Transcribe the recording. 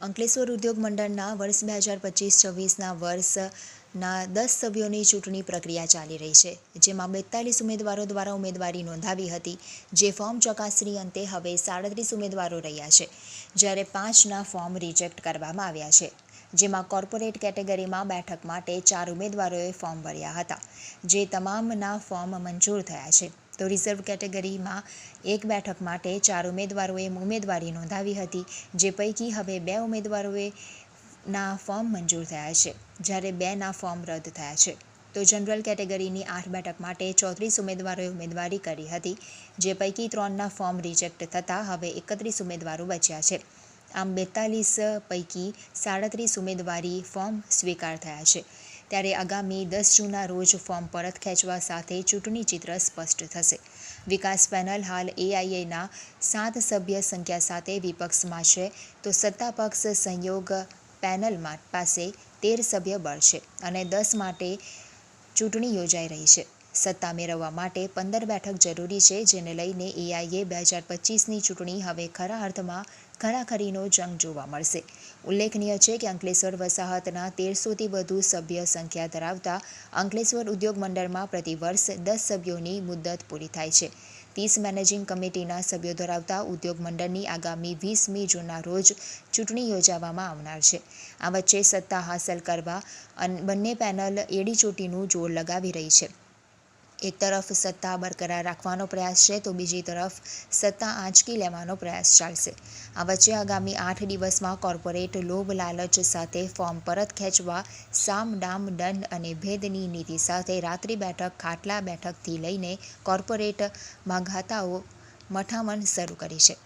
અંકલેશ્વર ઉદ્યોગ મંડળના વર્ષ બે હજાર પચીસ છવ્વીસના વર્ષના દસ સભ્યોની ચૂંટણી પ્રક્રિયા ચાલી રહી છે, જેમાં બેતાલીસ ઉમેદવારો દ્વારા ઉમેદવારી નોંધાવી હતી, જે ફોર્મ ચકાસણી અંતે હવે સાડત્રીસ ઉમેદવારો રહ્યા છે, જ્યારે પાંચના ફોર્મ રિજેક્ટ કરવામાં આવ્યા છે, જેમાં કોર્પોરેટ કેટેગરીમાં બેઠક માટે ચાર ઉમેદવારોએ ફોર્મ ભર્યા હતા, જે તમામના ફોર્મ મંજૂર થયા છે. તો રિઝર્વ કેટેગરીમાં એક બેઠક માટે ચાર ઉમેદવારોએ ઉમેદવારી નોંધાવી હતી, જે પૈકી હવે બે ઉમેદવારોએ ના ફોર્મ મંજૂર થયા છે. જ્યારે બેના ફોર્મ રદ થયા છે. તો જનરલ કેટેગરીની આઠ બેઠક માટે ચોત્રીસ ઉમેદવારોએ ઉમેદવારી કરી હતી, જે પૈકી ત્રણના ફોર્મ રિજેક્ટ થતાં હવે એકત્રીસ ઉમેદવારો બચ્યા છે. આમ બેતાલીસ પૈકી સાડત્રીસ ઉમેદવારી ફોર્મ સ્વીકાર થયા છે. ત્યારે આગામી દસ જૂનના રોજ ફોર્મ પરત ખેંચવા સાથે ચૂંટણી ચિત્ર સ્પષ્ટ થશે. વિકાસ પેનલ હાલ એઆઈએના સાત સભ્ય સંખ્યા સાથે વિપક્ષમાં છે, તો સત્તા પક્ષ સંયોગ પેનલમાં પાસે તેર સભ્ય બળ છે અને દસ માટે ચૂંટણી યોજાઈ રહી છે. સત્તા મેળવવા માટે પંદર બેઠક જરૂરી છે, જેને લઈને એઆઈએ બે હજાર પચીસની ચૂંટણી હવે ખરા અર્થમાં ખરાખરીનો જંગ જોવા મળશે. ઉલ્લેખનીય છે કે અંકલેશ્વર વસાહતના તેરસોથી વધુ સભ્ય સંખ્યા ધરાવતા અંકલેશ્વર ઉદ્યોગ મંડળમાં પ્રતિવર્ષ દસ સભ્યોની મુદ્દત પૂરી થાય છે. ત્રીસ મેનેજિંગ કમિટીના સભ્યો ધરાવતા ઉદ્યોગ મંડળની આગામી વીસમી જૂનના રોજ ચૂંટણી યોજાવામાં આવનાર છે. આ વચ્ચે સત્તા હાંસલ કરવા બંને પેનલ એડી ચોટીનું જોર લગાવી રહી છે. એક તરફ સત્તા બરકરાર રાખવાનો પ્રયાસ છે, તો બીજી તરફ સત્તા આંચકી લેવાનો પ્રયાસ ચાલશે. આ વચ્ચે આગામી આઠ દિવસમાં કોર્પોરેટ લોભ લાલચ સાથે ફોર્મ પરત ખેંચવા, સામ ડામ દંડ અને ભેદની નીતિ સાથે રાત્રિ બેઠક, ખાટલા બેઠકથી લઈને કોર્પોરેટ માંગાતાઓ મઠામણ શરૂ કરી છે.